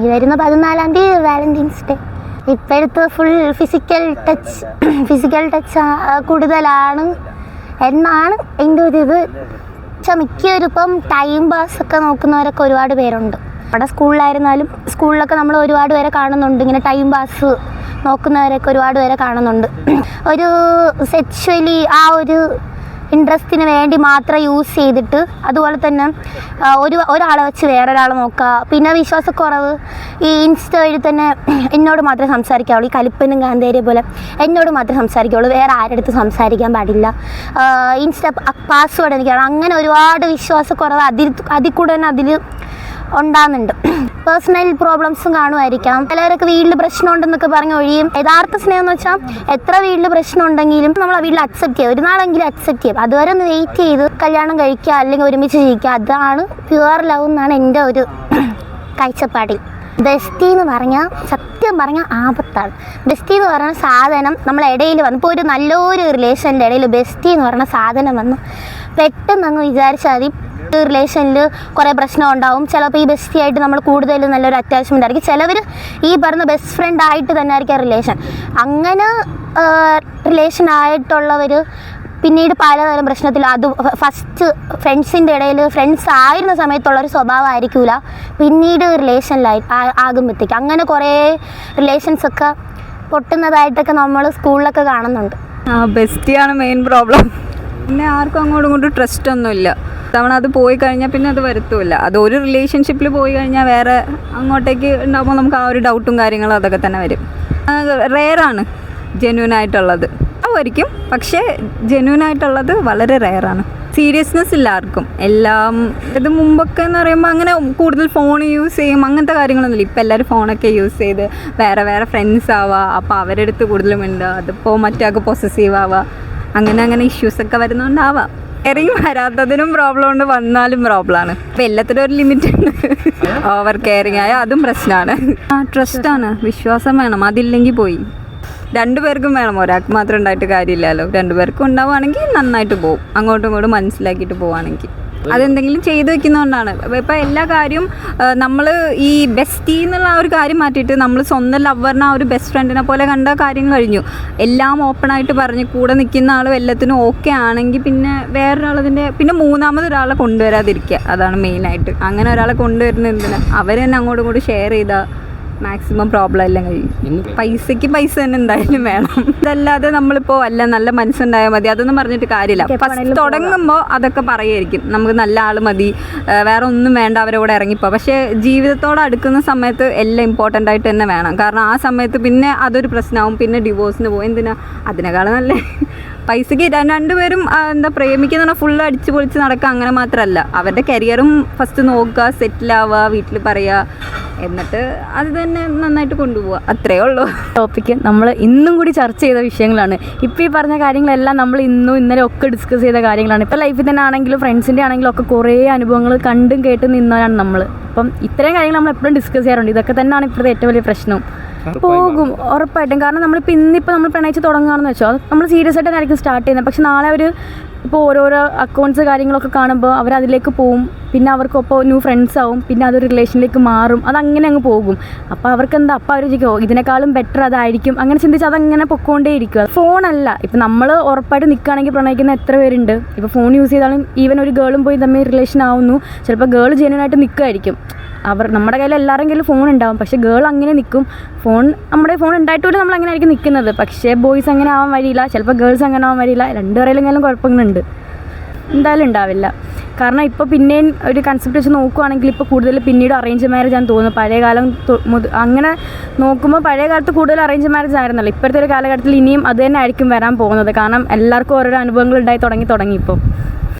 ഈ വരുന്ന പതിനാലാം തീയതി വാലന്റൈൻസ് ഡേ ഇപ്പോഴത്തെ full physical touch physical touch കൂടുതലാണ്. എന്നാണ് എന്റെ ഒരു ഇത്. പക്ഷെ മിക്കവരും ഇപ്പം ടൈം പാസ് ഒക്കെ നോക്കുന്നവരൊക്കെ ഒരുപാട് പേരുണ്ട്. അവിടെ സ്കൂളിലായിരുന്നാലും സ്കൂളിലൊക്കെ നമ്മൾ ഒരുപാട് പേരെ കാണുന്നുണ്ട്. ഇങ്ങനെ ടൈം പാസ് നോക്കുന്നവരൊക്കെ ഒരുപാട് പേരെ കാണുന്നുണ്ട്. ഒരു സെക്ച്വലി ആ ഒരു ഇൻട്രസ്റ്റിന് വേണ്ടി മാത്രം യൂസ് ചെയ്തിട്ട് അതുപോലെ തന്നെ ഒരു ഒരാളെ വെച്ച് വേറൊരാളെ നോക്കുക. പിന്നെ വിശ്വാസക്കുറവ്. ഈ ഇൻസ്റ്റ വഴി തന്നെ എന്നോട് മാത്രമേ സംസാരിക്കാവുള്ളൂ. ഈ കലിപ്പനും കാന്തേരിയെ പോലെ എന്നോട് മാത്രമേ സംസാരിക്കാവുള്ളൂ. വേറെ ആരുടെ അടുത്ത് സംസാരിക്കാൻ പാടില്ല. ഇൻസ്റ്റ പാസ്വേഡ് എനിക്കാണ്. അങ്ങനെ ഒരുപാട് വിശ്വാസക്കുറവ് അതിൽ അതിൽ കൂടെ തന്നെ അതിൽ ഉണ്ടാകുന്നുണ്ട്. പേഴ്സണൽ പ്രോബ്ലംസും കാണുമായിരിക്കാം ചിലവരൊക്കെ വീട്ടിൽ പ്രശ്നം ഉണ്ടെന്നൊക്കെ പറഞ്ഞ് ഒഴിയും. യഥാർത്ഥ സ്നേഹം എന്ന് വെച്ചാൽ എത്ര വീട്ടിൽ പ്രശ്നം ഉണ്ടെങ്കിലും നമ്മൾ ആ വീട്ടിൽ അക്സെപ്റ്റ് ചെയ്യുക ഒരു നാളെങ്കിലും അക്സെപ്റ്റ് ചെയ്യും. അതുവരെ ഒന്ന് വെയിറ്റ് ചെയ്ത് കല്യാണം കഴിക്കുക അല്ലെങ്കിൽ ഒരുമിച്ച് ജീവിക്കുക അതാണ് പ്യുവർ ലവ് എന്നാണ് എന്റെ ഒരു കാഴ്ചപ്പാടിൽ ബെസ്റ്റി എന്ന് പറഞ്ഞാൽ സത്യം പറഞ്ഞാൽ ആപത്താണ്. ബെസ്റ്റി എന്ന് പറയുന്ന സാധനം നമ്മളെ ഇടയിൽ വന്ന് ഇപ്പോൾ ഒരു നല്ലൊരു റിലേഷന്റെ ഇടയിൽ ബെസ്റ്റി എന്ന് പറയുന്ന സാധനം വന്ന് പെട്ടെന്ന് അങ്ങ് വിചാരിച്ചാൽ റിലേഷനിൽ കുറേ പ്രശ്നം ഉണ്ടാവും. ചിലപ്പോൾ ഈ ബെസ്റ്റി ആയിട്ട് നമ്മൾ കൂടുതൽ നല്ലൊരു അറ്റാച്ച്മെന്റ് ആയിരിക്കും. ചിലവർ ഈ പറഞ്ഞ ബെസ്റ്റ് ഫ്രണ്ട് ആയിട്ട് തന്നെ ആയിരിക്കും റിലേഷൻ അങ്ങനെ റിലേഷൻ ആയിട്ടുള്ളവർ പിന്നീട് പലതരം പ്രശ്നത്തിൽ അത് ഫസ്റ്റ് ഫ്രണ്ട്സിന്റെ ഇടയിൽ ഫ്രണ്ട്സ് ആയിരുന്ന സമയത്തുള്ള ഒരു സ്വഭാവം ആയിരിക്കില്ല പിന്നീട് റിലേഷനിലായി ആകുമ്പോഴത്തേക്ക് അങ്ങനെ കുറേ റിലേഷൻസ് ഒക്കെ പൊട്ടുന്നതായിട്ടൊക്കെ നമ്മൾ സ്കൂളിലൊക്കെ കാണുന്നുണ്ട്. ബെസ്റ്റിയാണ് മെയിൻ പ്രോബ്ലം പിന്നെ ആർക്കും അങ്ങോട്ടും ഇങ്ങോട്ടും ട്രസ്റ്റ് ഒന്നുമില്ല. തവണ അത് പോയി കഴിഞ്ഞാൽ പിന്നെ അത് വരത്തുമില്ല അത് ഒരു റിലേഷൻഷിപ്പിൽ പോയി കഴിഞ്ഞാൽ വേറെ അങ്ങോട്ടേക്ക് ഉണ്ടാകുമ്പോൾ നമുക്ക് ആ ഒരു ഡൗട്ടും കാര്യങ്ങളും അതൊക്കെ തന്നെ വരും. റെയറാണ് ജെന്യൂൻ ആയിട്ടുള്ളത്. ആയിരിക്കും പക്ഷേ ജെന്യൂൻ ആയിട്ടുള്ളത് വളരെ റെയറാണ് സീരിയസ്നെസ് ഇല്ല ആർക്കും. എല്ലാം ഇത് മുമ്പൊക്കെ എന്ന് പറയുമ്പോൾ അങ്ങനെ കൂടുതൽ ഫോൺ യൂസ് ചെയ്യും. അങ്ങനത്തെ കാര്യങ്ങളൊന്നുമില്ല. ഇപ്പം എല്ലാവരും ഫോണൊക്കെ യൂസ് ചെയ്ത് വേറെ വേറെ ഫ്രണ്ട്സ് ആവുക അപ്പോൾ അവരെടുത്ത് കൂടുതലും ഉണ്ട് അതിപ്പോൾ മറ്റേ പൊസസീവ് ആവുക അങ്ങനെ അങ്ങനെ ഇഷ്യൂസ് ഒക്കെ വരുന്നതുകൊണ്ടാവാം കെയറിങ് വരാത്തതിനും പ്രോബ്ലം ഉണ്ട് വന്നാലും പ്രോബ്ലമാണ് അപ്പം എല്ലാത്തിനും ഒരു ലിമിറ്റ് ഉണ്ട് ഓവർ കെയറിങ് ആയ അതും പ്രശ്നമാണ് ആ ആണ്. വിശ്വാസം വേണം. അതില്ലെങ്കിൽ പോയി. രണ്ടുപേർക്കും വേണം. ഒരാൾക്ക് മാത്രം ഉണ്ടായിട്ട് കാര്യമില്ലല്ലോ. രണ്ടുപേർക്കും ഉണ്ടാവുകയാണെങ്കിൽ നന്നായിട്ട് പോകും അങ്ങോട്ടും ഇങ്ങോട്ടും മനസ്സിലാക്കിയിട്ട് പോവുകയാണെങ്കിൽ. അതെന്തെങ്കിലും ചെയ്തു വെക്കുന്നതുകൊണ്ടാണ് ഇപ്പം എല്ലാ കാര്യവും നമ്മൾ ഈ ബെസ്റ്റി എന്നുള്ള ആ ഒരു കാര്യം മാറ്റിയിട്ട് നമ്മൾ സ്വന്തം ലവറിനെ ആ ഒരു ബെസ്റ്റ് ഫ്രണ്ടിനെ പോലെ കണ്ട കാര്യം കഴിഞ്ഞു. എല്ലാം ഓപ്പണായിട്ട് പറഞ്ഞ് കൂടെ നിൽക്കുന്ന ആൾ എല്ലാത്തിനും ഓക്കെ ആണെങ്കിൽ പിന്നെ വേറൊരാളതിന്റെ പിന്നെ മൂന്നാമത് ഒരാളെ കൊണ്ടുവരാതിരിക്കുക. അതാണ് മെയിനായിട്ട് അങ്ങനെ ഒരാളെ കൊണ്ടുവരുന്നത് എന്തിനാ? അവർ തന്നെ അങ്ങോട്ടും ഇങ്ങോട്ടും ഷെയർ ചെയ്താൽ മാക്സിമം പ്രോബ്ലം എല്ലാം കഴിയും പൈസയ്ക്ക് പൈസ തന്നെ എന്തായാലും വേണം. ഇതല്ലാതെ നമ്മളിപ്പോൾ അല്ല നല്ല മനസ്സുണ്ടായാൽ മതി. അതൊന്നും പറഞ്ഞിട്ട് കാര്യമില്ല. ഫസ്റ്റ് തുടങ്ങുമ്പോൾ അതൊക്കെ പറയായിരിക്കും. നമുക്ക് നല്ല ആൾ മതി. വേറെ ഒന്നും വേണ്ട അവരെ കൂടെ ഇറങ്ങിപ്പോ. പക്ഷേ ജീവിതത്തോട് അടുക്കുന്ന സമയത്ത് എല്ലാം ഇമ്പോർട്ടന്റ് ആയിട്ട് തന്നെ വേണം. കാരണം ആ സമയത്ത് പിന്നെ അതൊരു പ്രശ്നമാവും പിന്നെ ഡിവോഴ്സിന് പോകും എന്തിനാ? അതിനേക്കാളും നല്ല. പൈസയ്ക്ക് ര- രണ്ടുപേരും എന്താ പ്രേമിക്കുന്ന ഫുള്ള് അടിച്ചു പൊളിച്ച് നടക്കുക അങ്ങനെ മാത്രമല്ല അവരുടെ കരിയറും ഫസ്റ്റ് നോക്കുക സെറ്റിൽ ആവുക വീട്ടിൽ പറയുക എന്നിട്ട് അത് തന്നെ നന്നായിട്ട് കൊണ്ടുപോവുക. അത്രേ ഉള്ളൂ. ടോപ്പിക്ക് നമ്മൾ ഇന്നും കൂടി ചർച്ച ചെയ്ത വിഷയങ്ങളാണ്. ഇപ്പോൾ ഈ പറഞ്ഞ കാര്യങ്ങളെല്ലാം നമ്മൾ ഇന്നും ഇന്നലെ ഒക്കെ ഡിസ്കസ് ചെയ്ത കാര്യങ്ങളാണ്. ഇപ്പോൾ ലൈഫിൽ തന്നെ ആണെങ്കിലും ഫ്രണ്ട്സിന്റെ ആണെങ്കിലും ഒക്കെ കുറേ അനുഭവങ്ങൾ കണ്ടും കേട്ടും നിന്നവരാണ് നമ്മൾ അപ്പം ഇത്രയും കാര്യങ്ങൾ നമ്മൾ എപ്പോഴും ഡിസ്കസ് ചെയ്യാറുണ്ട്. ഇതൊക്കെ തന്നെയാണ് ഇപ്പോഴത്തെ ഏറ്റവും വലിയ പ്രശ്നം. പോകും ഉറപ്പായിട്ടും. കാരണം നമ്മളിപ്പോൾ ഇന്നിപ്പോൾ നമ്മൾ പ്രണയിച്ച് തുടങ്ങുകയാണെന്ന് വെച്ചോ നമ്മൾ സീരിയസ് ആയിട്ട് ആയിരിക്കും സ്റ്റാർട്ട് ചെയ്യുന്നത്. പക്ഷെ നാളെ അവർ ഇപ്പോൾ ഓരോരോ അക്കൗണ്ട്സ് കാര്യങ്ങളൊക്കെ കാണുമ്പോൾ അവർ അതിലേക്ക് പോവും. പിന്നെ അവർക്കൊപ്പം ന്യൂ ഫ്രണ്ട്സ് ആവും. പിന്നെ അതൊരു റിലേഷനിലേക്ക് മാറും. അതങ്ങനെ അങ്ങ് പോകും. അപ്പോൾ അവർക്ക് എന്താ അപ്പം അവർ ചോദിക്കുമോ "ഓ, ഇതിനേക്കാളും ബെറ്റർ അതായിരിക്കും. അങ്ങനെ ചിന്തിച്ച് അതങ്ങനെ പൊക്കോണ്ടേ ഇരിക്കുക ഫോണല്ല ഇപ്പം നമ്മൾ ഉറപ്പായിട്ട് നിൽക്കുകയാണെങ്കിൽ പ്രണയിക്കുന്ന എത്ര പേരുണ്ട്. ഇപ്പോൾ ഫോൺ യൂസ് ചെയ്താലും ഈവൻ ഒരു ഗേളും പോയി തമ്മിൽ റിലേഷൻ ആവുന്നു. ചിലപ്പോൾ ഗേൾ ജെനുവനായിട്ട് നിൽക്കുമായിരിക്കും അവർ നമ്മുടെ കയ്യിൽ എല്ലാവരുടെ കയ്യിൽ ഫോൺ ഉണ്ടാവും. പക്ഷേ ഗേൾ അങ്ങനെ നിൽക്കും ഫോൺ നമ്മുടെ ഫോൺ ഉണ്ടായിട്ട് പോലും നമ്മൾ അങ്ങനെ ആയിരിക്കും നിൽക്കുന്നത്. പക്ഷേ ബോയ്സ് അങ്ങനെ ആവാൻ വഴിയില്ല. ചിലപ്പോൾ ഗേൾസ് അങ്ങനെ ആവാൻ വഴിയില്ല. രണ്ടുപേരെങ്കിലും കുഴപ്പങ്ങളുണ്ട്. എന്തായാലും ഉണ്ടാവില്ല. കാരണം ഇപ്പോൾ പിന്നെയും ഒരു കൺസെപ്റ്റ് വെച്ച് നോക്കുവാണെങ്കിൽ ഇപ്പോൾ കൂടുതൽ പിന്നീട് അറേഞ്ച് മാരേജ് ആണെന്ന് തോന്നുന്നു. പഴയ കാലം അങ്ങനെ നോക്കുമ്പോൾ പഴയ കാലത്ത് കൂടുതൽ അറേഞ്ച് മാരേജ് ആയിരുന്നല്ലോ. ഇപ്പോഴത്തെ ഒരു കാലഘട്ടത്തിൽ ഇനിയും അത് തന്നെ ആയിരിക്കും വരാൻ പോകുന്നത്. കാരണം എല്ലാവർക്കും ഓരോരോ അനുഭവങ്ങൾ ഉണ്ടായി തുടങ്ങി തുടങ്ങി ഇപ്പോൾ